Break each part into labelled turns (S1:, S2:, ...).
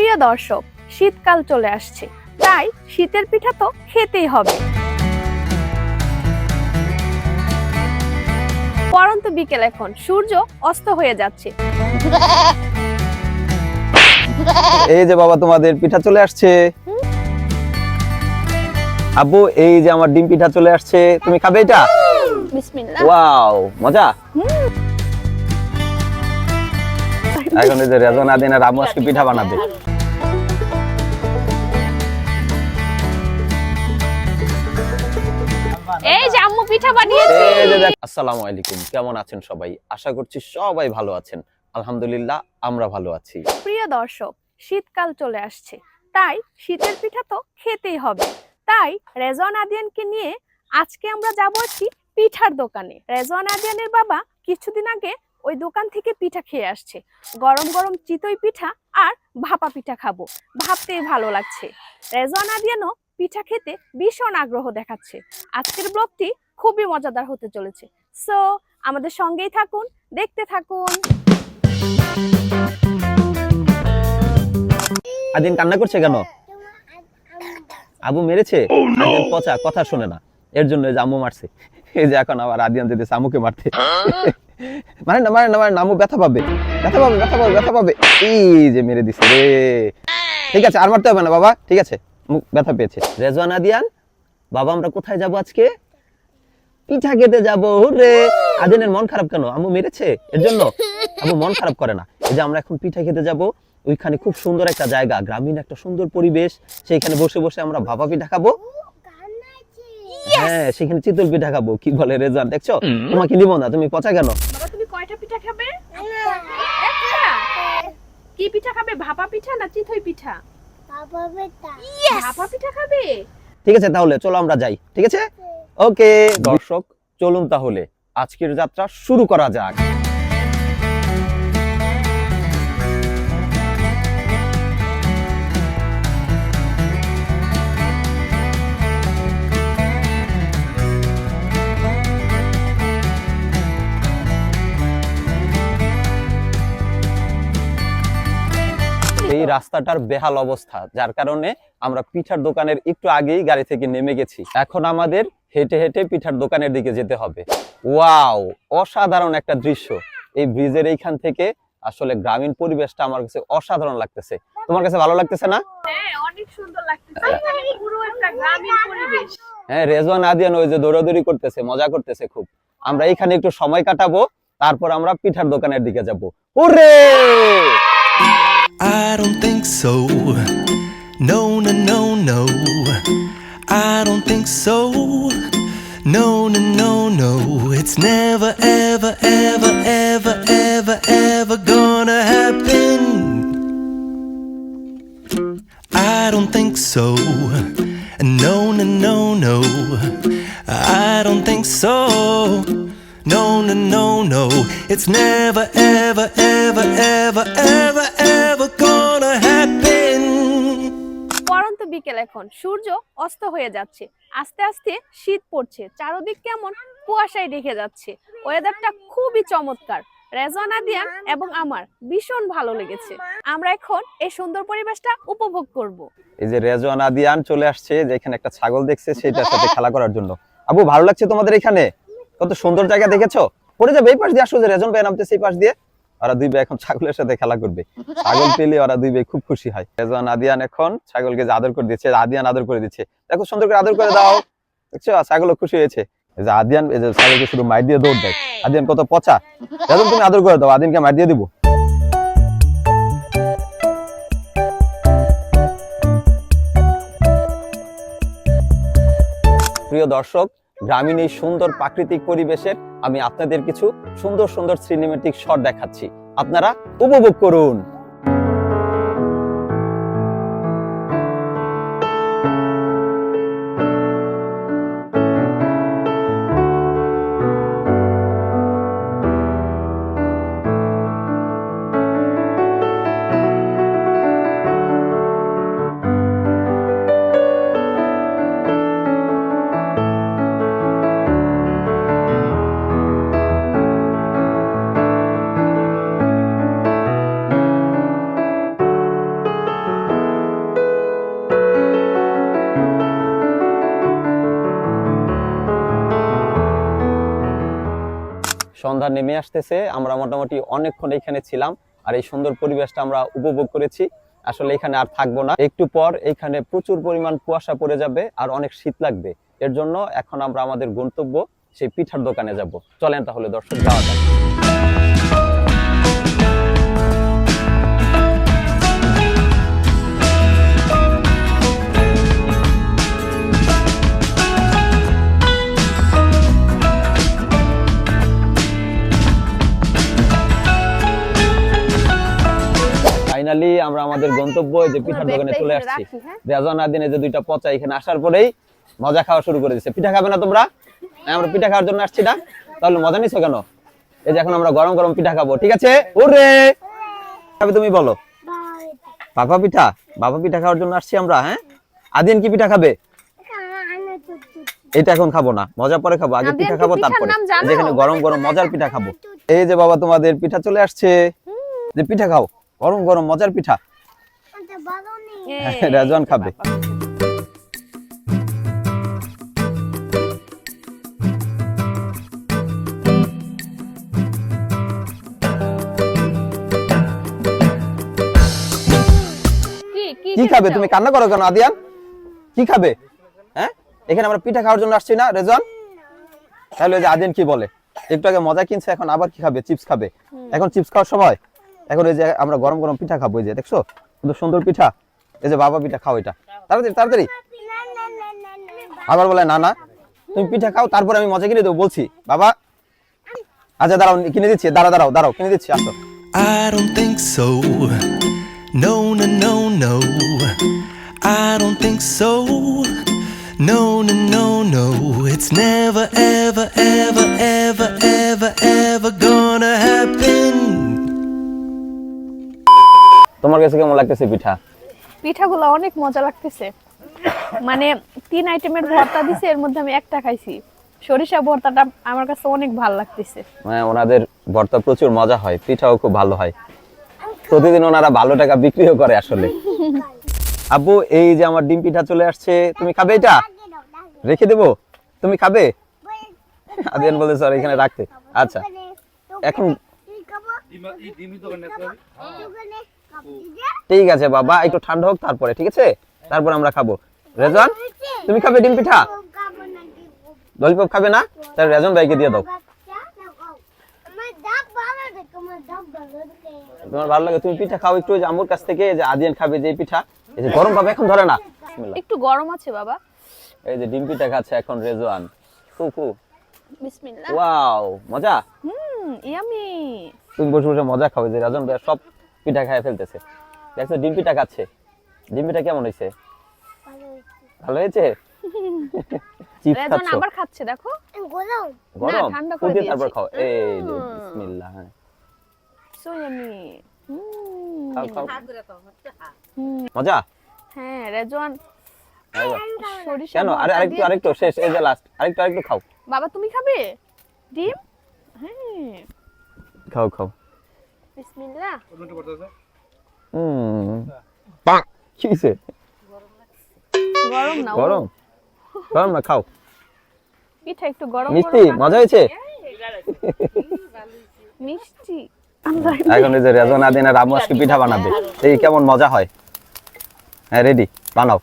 S1: প্রিয় দর্শক শীতকাল চলে আসছে। তাই শীতের পিঠা তো খেতেই হবে। পরন্ত বিকেল এখন সূর্য অস্ত হয়ে যাচ্ছে।
S2: এই যে বাবা তোমাদের পিঠা চলে আসছে। আব্বু এই যে আমার ডিম পিঠা চলে আসছে। তুমি খাবে এটা?
S1: বিসমিল্লাহ।
S2: ওয়াও মজা? এখন এই যে রেজন আদিন আর আম্মু আজকে পিঠা বানাবে।
S1: এই যে আম্মু পিঠা বানিয়েছে।
S2: আসসালামু আলাইকুম কেমন আছেন সবাই? আশা করছি সবাই ভালো আছেন। আলহামদুলিল্লাহ আমরা ভালো আছি।
S1: প্রিয় দর্শক শীতকাল চলে আসছে। তাই শীতের পিঠা তো খেতেই হবে। তাই রেজন আদিয়ানকে নিয়ে আজকে আমরা যাব একটি পিঠার দোকানে। রেজন আদিয়ানের বাবা কিছুদিন আগে ওই দোকান থেকে পিঠা খেয়ে আসছে। গরম গরম চিতই পিঠা আর ভাপা পিঠা খাব। ভাবতেই ভালো লাগছে। রেজন আদিয়ানও পিঠা খেতে ভীষণ আগ্রহ দেখাচ্ছে। আজকের ব্লগটি খুবই মজাদার হতে চলেছে। সো আমাদের সঙ্গেই থাকুন দেখতে থাকুন।
S2: আদিন কান্না করছে কেন? আবু মেরেছে? আদিন পচা কথা শুনে না। এর জন্য এই যে আম্মু মারছে। এই যে এখন আবার আদিয়ান দিতেছে আমুকে মারতে। মানে না মানে না মানে না, আম্মু ব্যথা পাবে। ব্যথা পাবে ব্যথা পাবে ব্যথা পাবে। এই যে মেরে দিছে রে। ঠিক আছে আর মারতে হবে না বাবা। ঠিক আছে মুখ ব্যথা পেয়েছে। রেজওয়ান আদিয়ান বাবা আমরা কোথায় যাব আজকে? পিঠা খেতে যাব রে আদিনের মন খারাপ কেন? আম্মু মেরেছে? এর জন্য? আম্মু মন খারাপ করে না। এই যে আমরা এখন পিঠা খেতে যাব ওইখানে খুব সুন্দর একটা জায়গা গ্রামীণ একটা সুন্দর পরিবেশ। সেইখানে বসে বসে আমরা ভাপা পিঠা খাব। হ্যাঁ সেখানে চিতল পিঠা খাব। কি বলে রেজাল্ট দেখছ? তোমাকে দিব না? তুমি পচা কেন?
S1: বাবা তুমি কয়টা পিঠা খাবে? কি পিঠা খাবে? ভাপা পিঠা না চিতই পিঠা? ভাপা পিঠা। খাবে?
S2: ঠিক আছে তাহলে চলো আমরা যাই। ঠিক আছে? ওকে দর্শক চলুন তাহলে। আজকের যাত্রা শুরু করা যাক। এই রাস্তাটার বেহাল অবস্থা যার কারণে আমরা পিঠার দোকানের একটু আগেই গাড়ি থেকে নেমে গেছি। এখন আমাদের হেঁটে হেঁটে পিঠার দোকানের দিকে যেতে হবে। ওয়াও অসাধারণ একটা দৃশ্য। এই ব্রিজের এইখান থেকে আসলে গ্রামীণ পরিবেশটা আমার কাছে অসাধারণ লাগতেছে। তোমার কাছে ভালো লাগতেছে না?
S1: হ্যাঁ অনেক সুন্দর লাগতেছে। এখানে পুরো একটা গ্রামীণ পরিবেশ।
S2: হ্যাঁ রেজওয়ান আদিয়ান ওই যে দৌড়াদৌড়ি করতেছে মজা করতেছে খুব। আমরা এখানে একটু সময় কাটাবো তারপর আমরা পিঠার দোকানের দিকে যাব। ওরে!
S3: I don't think so. No, no, no, no. I don't think so. No, no, no, no. It's never, ever, ever, ever, ever, ever gonna happen. I don't think so. No, no, no, no. I don't think so. No, no, no, no. It's never, ever, ever, ever, ever, ever
S1: বিকেল এখন। সূর্য অস্ত হয়ে যাচ্ছে। আস্তে আস্তে শীত পড়ছে। চারদিক কেমন কুয়াশায় ঢেকে যাচ্ছে। ওয়েদারটা খুবই চমৎকার। রেজওয়ানা দিয়ান এবং আমার ভীষণ ভালো লেগেছে। আমরা এখন এই সুন্দর পরিবেশটা উপভোগ করব।
S2: এই যে রেজওয়ান আদিয়ান চলে আসছে যে এখানে একটা ছাগল দেখছে, সেটার সাথে খেলা করার জন্য। আবু, ভালো লাগছে তোমাদের এখানে? কত সুন্দর জায়গা দেখেছ? পড়ে যাবে এই পাশ দিয়ে, আসো যে রেজন ভাই নামতেছে এই পাশ দিয়ে। ওরা দুই ভাই এখন ছাগলের সাথে খেলা করবে। ছাগল পেলে ওরা দুই ভাই খুব খুশি হয়। রেজওয়ান আদিয়ান এখন ছাগলকে আদর করে দিচ্ছে আদিয়ান আদর করে দিচ্ছে। দেখো সুন্দর করে আদর করে দাও। দেখছ? ছাগলও খুশি হয়েছে। যে আদিয়ান ছাগলকে শুধু মাইর দিয়ে দৌড় দেয়। আদিয়ান কত পচা। রেজন তুমি আদর করে দাও আদিনকে মাইর দিয়ে দিবো। প্রিয় দর্শক গ্রামীণ এই সুন্দর প্রাকৃতিক পরিবেশের আমি আপনাদের কিছু সুন্দর সুন্দর সিনেমেটিক শট দেখাচ্ছি। আপনারা উপভোগ করুন। সন্ধ্যা নেমে আসতেছে। আমরা মোটামুটি অনেকক্ষণ এখানে ছিলাম আর এই সুন্দর পরিবেশটা আমরা উপভোগ করেছি। আসলে এখানে আর থাকব না। একটু পর এখানে প্রচুর পরিমাণ কুয়াশা পড়ে যাবে আর অনেক শীত লাগবে। এর জন্য এখন আমরা আমাদের গন্তব্য সেই পিঠার দোকানে যাব। চলেন তাহলে দর্শক, যাওয়া যাক। ফাইনালি আমরা আমাদের গন্তব্য এই যে পিঠার দোকানে চলে আসছি।
S1: হ্যাঁ?
S2: দিনে যে দুইটা পচা এখানে আসার পরেই মজা খাওয়া শুরু করে দিচ্ছে পিঠা খাবে না তোমরা? আমরা পিঠা খাওয়ার জন্য আসছি না। তাহলে মজা নিছো কেন? এই যে এখন আমরা গরম গরম পিঠা খাব ঠিক আছে? ওরে! খাবে তুমি বলো। বাবা পিঠা? বাবা পিঠা খাওয়ার জন্য আসছি আমরা হ্যাঁ? আদিন কি পিঠা খাবে? এটা এখন খাব না মজা পরে খাব আগে পিঠা খাব তারপরে? যেখানে গরম গরম মজার পিঠা খাব। এই যে বাবা তোমাদের পিঠা চলে আসছে। যে পিঠা খাও। গরম গরম মজার পিঠা।
S1: এই,
S2: রেজওয়ান খাবে।
S1: কি কি
S2: কি
S1: খেতে
S2: খাবে? তুমি কান্না করো কেন আদিয়ান? কি খাবে? হ্যাঁ? এখানে আমরা পিঠা খাওয়ার জন্য আসছি না রেজন? তাহলে যে আদিয়ান কি বলে? একটু আগে মজা কিনছে এখন আবার কি খাবে? চিপস খাবে। এখন চিপস খাওয়ার সময়? এখন ওই যে আমরা গরম গরম পিঠা খাব এই যে দেখছ কত সুন্দর পিঠা এই যে বাবা পিঠা খাও এটা তাড়াতাড়ি তাড়াতাড়ি আবার বলে না না তুমি পিঠা খাও তারপরে আমি মজা কিনে দেবো বলছি বাবা আচ্ছা দাঁড়াও কিনে দিচ্ছি দাঁড়া দাঁড়াও দাঁড়াও কিনে দিচ্ছি আসো
S3: I don't think so. No, no, no, no. I don't think so. No, no, no, no. It's never, ever, ever, ever, ever,
S2: কাছে কেমন লাগতেছে পিঠা?
S1: পিঠাগুলো অনেক মজা লাগতেছে। মানে তিন আইটেমের ভর্তা দিছে এর মধ্যে আমি একটা খাইছি। সরিষা ভর্তাটা আমার কাছে অনেক ভালো লাগতেছে।
S2: মানে ওনাদের ভর্তা প্রচুর মজা হয় পিঠাও খুব ভালো হয়। প্রতিদিন ওনারা ভালো টাকা বিক্রিও করে আসলে। আব্বু এই যে আমার ডিম পিঠা চলে আসছে তুমি খাবে এটা? রেখে দেবো? তুমি খাবে? আদিয়ান বলে স্যার এখানে রাখতে। আচ্ছা। এখন ঠিক আছে বাবা একটু ঠান্ডা হোক তারপরে ঠিক আছে? তারপর আমরা খাব। রেজন তুমি খাবে ডিম পিঠা? ললিপপ খাবে না তাহলে রেজন ভাইকে দিয়ে দাও। তোমার ভালো লাগে? তুমি পিঠা খাও একটু আম্মুর কাছ থেকে যে আদিয়ান খাবে যে পিঠা এই যে গরম পাবে এখন ধরে না।
S1: একটু গরম আছে বাবা।
S2: এই যে ডিম পিঠা খাচ্ছে এখন রেজওয়ান। ফুফু
S1: বিসমিল্লাহ।
S2: ওয়াও মজা?
S1: Hmm yummy.
S2: তুমি বসে বসে মজা খাবে যে রাজন ভাই সব পিঠা খায় ফেলতেছে। দেখছ ডিম পিঠা খাচ্ছে। ডিম পিঠা কেমন হয়েছে? ভালো হয়েছে। চিপস
S1: রেজন আবার খাচ্ছে দেখো।
S2: গরম।
S1: ঠান্ডা করে
S2: ফুটিয়ে তারপর খাও। এই বিসমিল্লাহ হ্যাঁ।
S1: সো ইয়ামি
S2: খাও খাও। মজা?
S1: হ্যাঁ রেজন।
S2: কেন? আরে আরেকটু আরেকটু শেষ এই যে লাস্ট আরেকটু আরেকটু খাও।
S1: বাবা তুমি খাবে? ডিম? হ্যাঁ।
S2: খাও খাও।
S1: বিসমিল্লাহ।
S2: হুম। কি হয়েছে
S1: গরম না
S2: গরম? গরম না খাও।
S1: পিঠা একটু গরম
S2: মিষ্টি মজা হয়েছে
S1: মিষ্টি।
S2: এখন এই যে রেজন আদিনা রামু আজকে পিঠা বানাবে। এই কেমন মজা হয়? হ্যাঁ রেডি বানাও।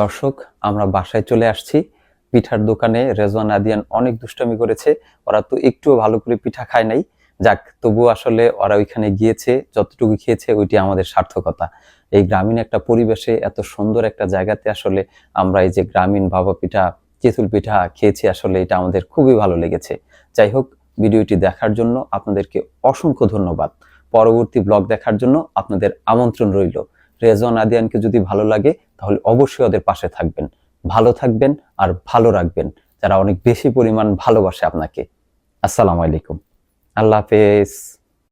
S2: দর্শক, আমরা বাসায় চলে আসছি। পিঠার দোকানে রেজওয়ান আদিয়ান অনেক দুষ্টমি করেছে। ওরা তো একটুও ভালো করে পিঠা খায় নাই। যাক তবু আসলে ওরা ওইখানে গিয়েছে, যতটুকু খেয়েছে, ওইটি আমাদের সার্থকতা। এই গ্রামীণ একটা পরিবেশে, এত সুন্দর একটা জায়গাতে আসলে আমরা এই যে গ্রামীণ ভাবা পিঠা চিতুল পিঠা খেয়েছি, আসলে এটা আমাদের খুবই ভালো লেগেছে। যাই হোক, ভিডিওটি দেখার জন্য আপনাদেরকে অসংখ্য ধন্যবাদ। পরবর্তী ব্লগ দেখার জন্য আপনাদের আমন্ত্রণ রইল। রেজন আদিয়ানকে যদি ভালো লাগে তাহলে অবশ্যই ওদের পাশে থাকবেন। ভালো থাকবেন আর ভালো রাখবেন। যারা অনেক বেশি পরিমাণ ভালোবাসে আপনাকে। আসসালামু আলাইকুম। আল্লাহ হাফেজ।